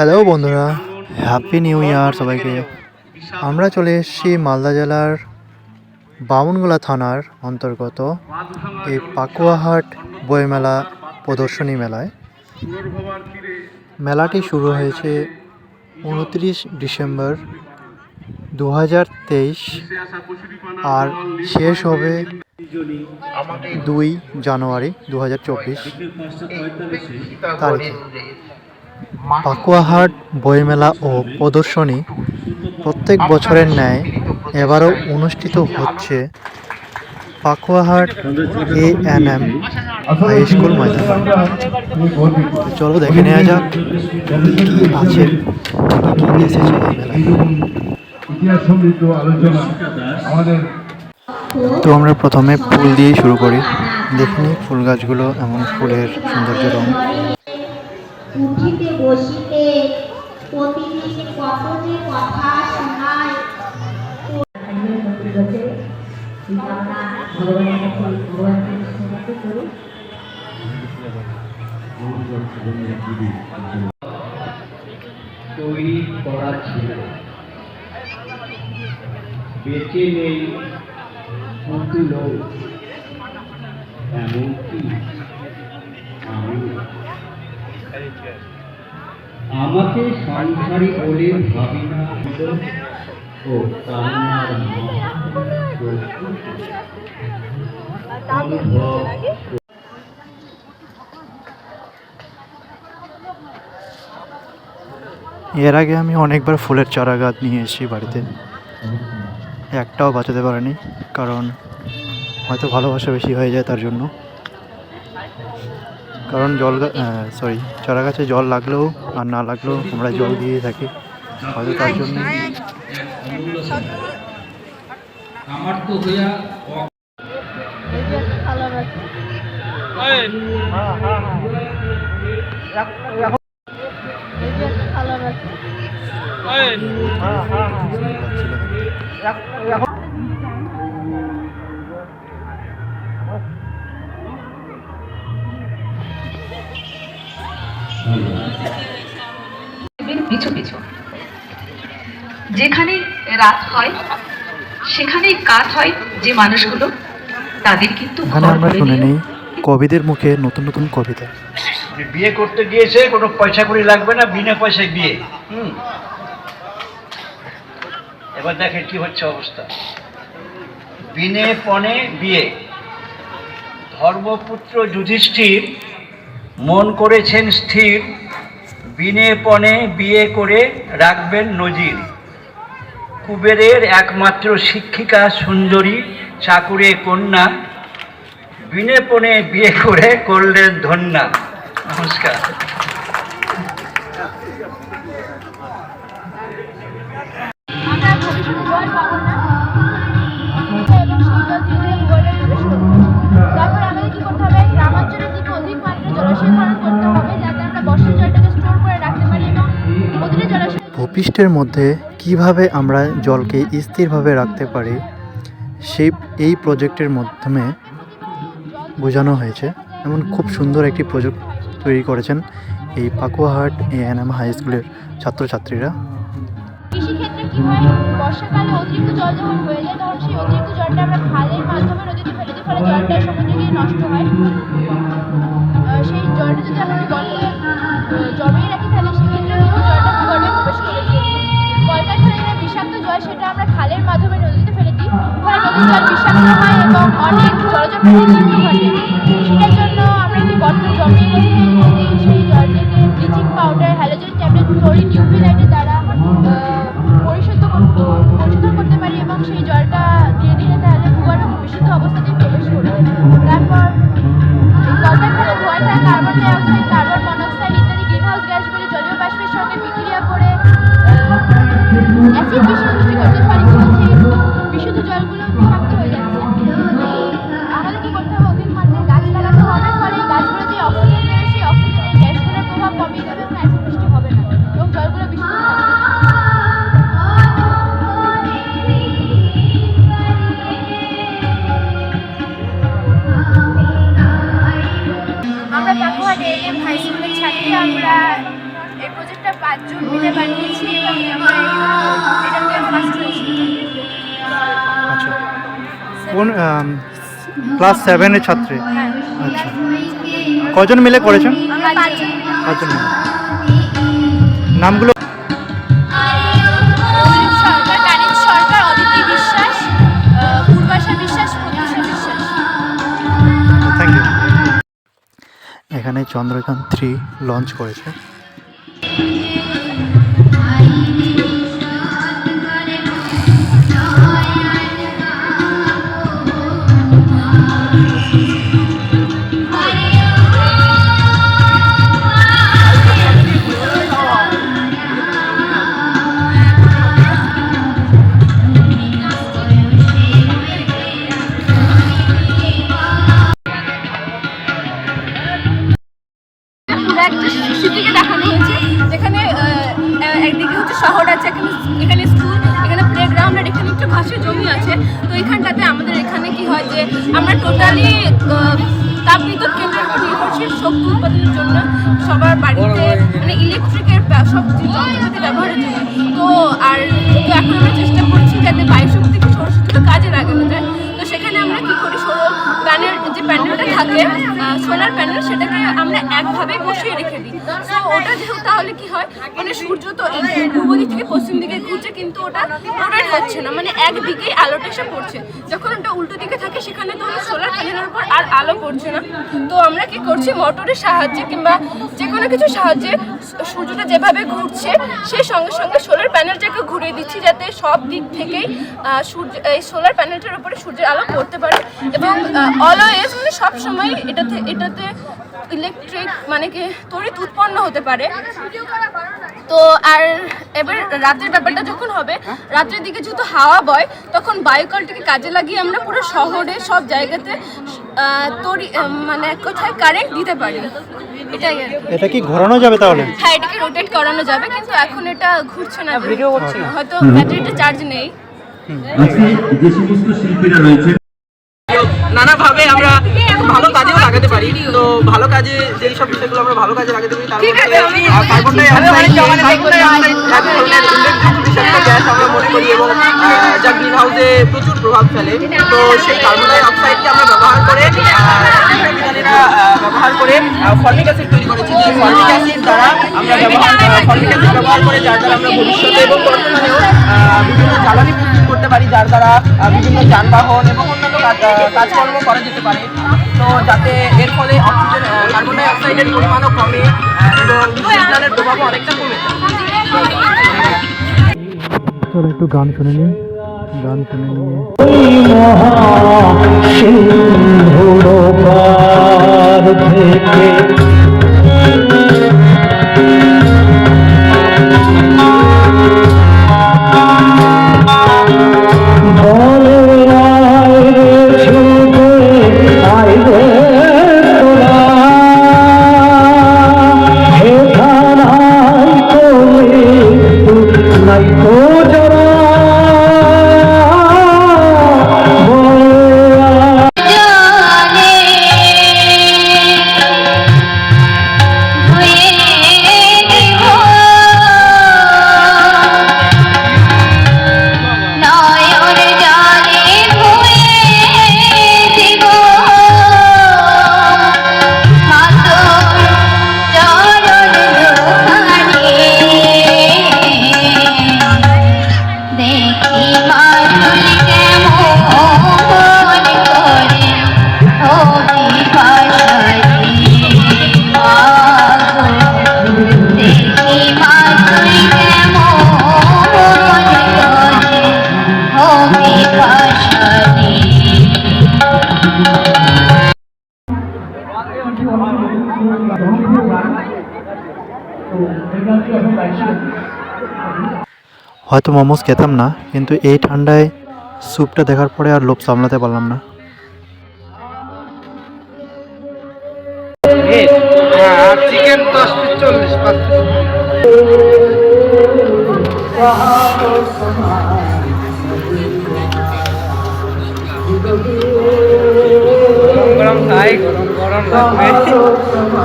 Hello বন্ধুরা। Happy new year সবাইকে। আমরা চলে এসেছি মালদা জেলার বামুনগোলা থানার অন্তর্গত এই পাকুয়াহাট বইমেলা প্রদর্শনী মেলায়। মেলাটি শুরু হয়েছে উনত্রিশ ডিসেম্বর দু হাজার তেইশ আর শেষ হবে দুই জানুয়ারি দু হাজার চব্বিশ তারিখে। পাকুয়াহাট, বইমেলা ও প্রদর্শনী প্রত্যেক বছরের ন্যায় এবারও অনুষ্ঠিত হচ্ছে Pakuahat A N M high school ময়দান। চলো দেখে নেওয়া যাক কি আছে তো আমরা প্রথমে ফুল দিয়েই শুরু করি। দেখিনি ফুল গাছগুলো, এমন ফুলের সৌন্দর্য রং উঠিতে বসিতে প্রতিদিন কত যে কথা শোনায়। তৈরি করা ছিল। বেঁচে নেই পুতুল এমনকি আমি আমাকে সংসারী বলে ভাবি না ও এর আগে আমি অনেকবার ফুলের চারা গাছ নিয়ে এসেছি বাড়িতে। একটাও বাঁচাতে পারিনি, কারণ হয়তো ভালোবাসা বেশি হয়ে যায় তার জন্য। কারণ জল সরি চারা গাছে জল লাগলেও আর না লাগলেও আমরা জল দিয়ে থাকি হয়তো তার জন্য আমার পিছু পিছু। যেখানে রাত হয় সেখানেই কাজ হয় যে মানুষগুলো তাদের কিন্তু আমরা শুনে দিয়ে কবিদের মুখে নতুন নতুন কবিতা। বিয়ে করতে গিয়েছে কোনো পয়সা করি লাগবে না বিনা পয়সায় বিয়ে। হুম। এবার দেখেন কি হচ্ছে অবস্থা। বিনে পণে বিয়ে। ধর্মপুত্র যুধিষ্ঠির মন করেছেন স্থির, বিনে পণে বিয়ে করে রাখবেন নজির। কুবেরের একমাত্র শিক্ষিকা সুন্দরী চাকুরে কন্যা, বিনে পণে বিয়ে করে করলেন ধন্যা। নমস্কার। ভূপৃষ্ঠের মধ্যে কীভাবে আমরা জলকে স্থিরভাবে রাখতে পারি, সেই, এই প্রজেক্টের মাধ্যমে বোঝানো হয়েছে। এমন খুব সুন্দর একটি প্রজেক্ট তৈরি করেছেন এই পাকুয়াহাট এএনএম হাই স্কুলের ছাত্রছাত্রীরা। বর্ষাকালে অতিরিক্ত জল যখন হয়ে যায় তখন সেই অতিরিক্ত জলটা আমরা খালের মাধ্যমে নদীতে ফেলে ফলে জলটা সমুদ্রে গিয়ে নষ্ট হয়। সেই জলটা যদি আমরা গল্প জমিয়ে রাখি, তাহলে সেক্ষেত্রে কিন্তু জলটা ভূগর্ভে প্রবেশ করে কলকারখানায় যে বিষাক্ত জল সেটা আমরা খালের মাধ্যমে নদীতে ফেলে দিই। ফলে নদীর জল বিষাক্ত হয় এবং অনেক জলজ প্রাণীর মৃত্যু ঘটে। সেটার জন্য আমরা একটি গর্ত জমিয়ে রেখে থাকা কার্বন কোন ক্লাস সেভেনের ছাত্রী। আচ্ছা। কজন মিলে করেছেন? পাঁচজন মিলে। নামগুলো? এখানে চন্দ্রযান থ্রি লঞ্চ করেছে। সবার বাড়িতে মানে ইলেকট্রিকের সব যন্ত্রপাতি ব্যবহারের জন্য। তো আর তো এখন আমরা চেষ্টা করছি যাতে বায়ুশক্তিকে সৌরশক্তিকে কাজে লাগানো যায়। তো সেখানে আমরা কি করি? সৌর প্যানেল যে প্যানেলটা থাকে সোলার প্যানেল সেটাকে আমরা একভাবে বসিয়ে রেখে দিই। ওটা যেহেতু তাহলে কি হয়? মানে সূর্য তো পূর্ব দিক থেকে পশ্চিম দিকে ঘুরছে কিন্তু ওটা রোটেট হচ্ছে না। মানে একদিকেই আলোটা এসে পড়ছে। যখন ওটা উল্টো দিকে থাকে সেখানে তো সোলার প্যানেলের উপর আর আলো পড়ছে না। তো আমরা কি করছি? মোটরের সাহায্যে কিংবা যে কোনো কিছুর সাহায্যে সূর্যটা যেভাবে ঘুরছে সেই সঙ্গে সঙ্গে সোলার প্যানেলটাকে ঘুরিয়ে দিচ্ছি যাতে সব দিক থেকেই সূর্য এই সোলার প্যানেলটার উপরে সূর্যের আলো পড়তে পারে। এবং অলওয়েজ মানে সব সময় এটাতে এটাতে ইলেকট্রিক মানে কি তড়িৎ উৎপন্ন হতে পারে। তো আর এবার রাতের ব্যাপারটা যখন হবে রাতের দিকে যেহেতু হাওয়া বয় তখন বায়ুকলটাকে কাজে লাগিয়ে আমরা পুরো শহরে সব জায়গাতে তড়ি মানে এক কথায় কারেন্ট দিতে পারি। এটাই এটা কি ঘোরানো যাবে তাহলে? হ্যাঁ এটাকে রোটেট করানো যাবে কিন্তু এখন এটা ঘুরছে না। ভিডিও হচ্ছে হয়তো ব্যাটারিটা চার্জ নেই। আজকে যে সমস্ত শিল্পীরা রয়েছে ভালো কাজে যেই সব বিষয়গুলো আমরা ভালো কাজে লাগাতে পারি তার মধ্যে carbon dioxide carbon dioxide এক ধরনের উল্লেখযোগ্য বিষাক্ত গ্যাস আমরা মনে করি এবং যা গ্রিন হাউসে প্রচুর প্রভাব ফেলে। তো সেই কার্বন ডাই অক্সাইডকে আমরা ব্যবহার করে বিজ্ঞানীরা ব্যবহার করে ফর্মিক অ্যাসিড তৈরি করেছি। যে ফর্মিক অ্যাসিড দ্বারা আমরা ব্যবহার ফর্মিক অ্যাসিড ব্যবহার করে যার দ্বারা আমরা ভবিষ্যতে এবং বিভিন্ন জ্বালানি প্রস্তুত করতে পারি যার দ্বারা বিভিন্ন যানবাহন এবং অন্যান্য কাজ- কাজকর্ম করা যেতে পারে। তো যাতে এর ফলে অক্সিজেন কার্বন ডাই অক্সাইডের পরিমাণও কমে এবং বিশ্ববিদ্যালয়ের প্রভাবও অনেকটা কমে। চলো একটু গান শুনে নিই। গান শুনে নিয়ে হয়তো মোমোস খেতাম না কিন্তু এই ঠান্ডায় স্যুপটা দেখার পরে আর লোভ সামলাতে পারলাম না। চিকেন দশ পিস চল্লিশ পাঁচ গরম খাই গরম গরম লাগবে।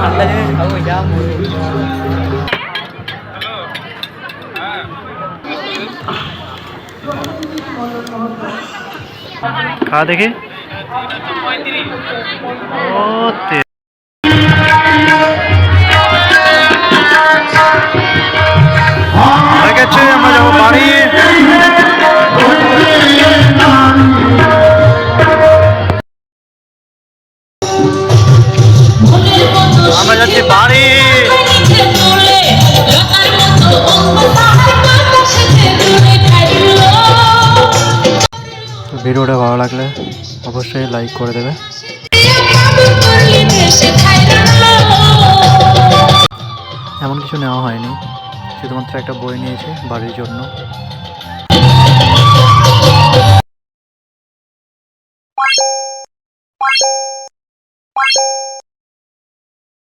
ঠান্ডা জিনিস খাব যা খা দেখি? ও লাগলে অবশ্যই লাইক করে দেবে। এমন কিছু নেওয়া হয়নি। শুধুমাত্র একটা বই নিয়েছি বাড়ির জন্য।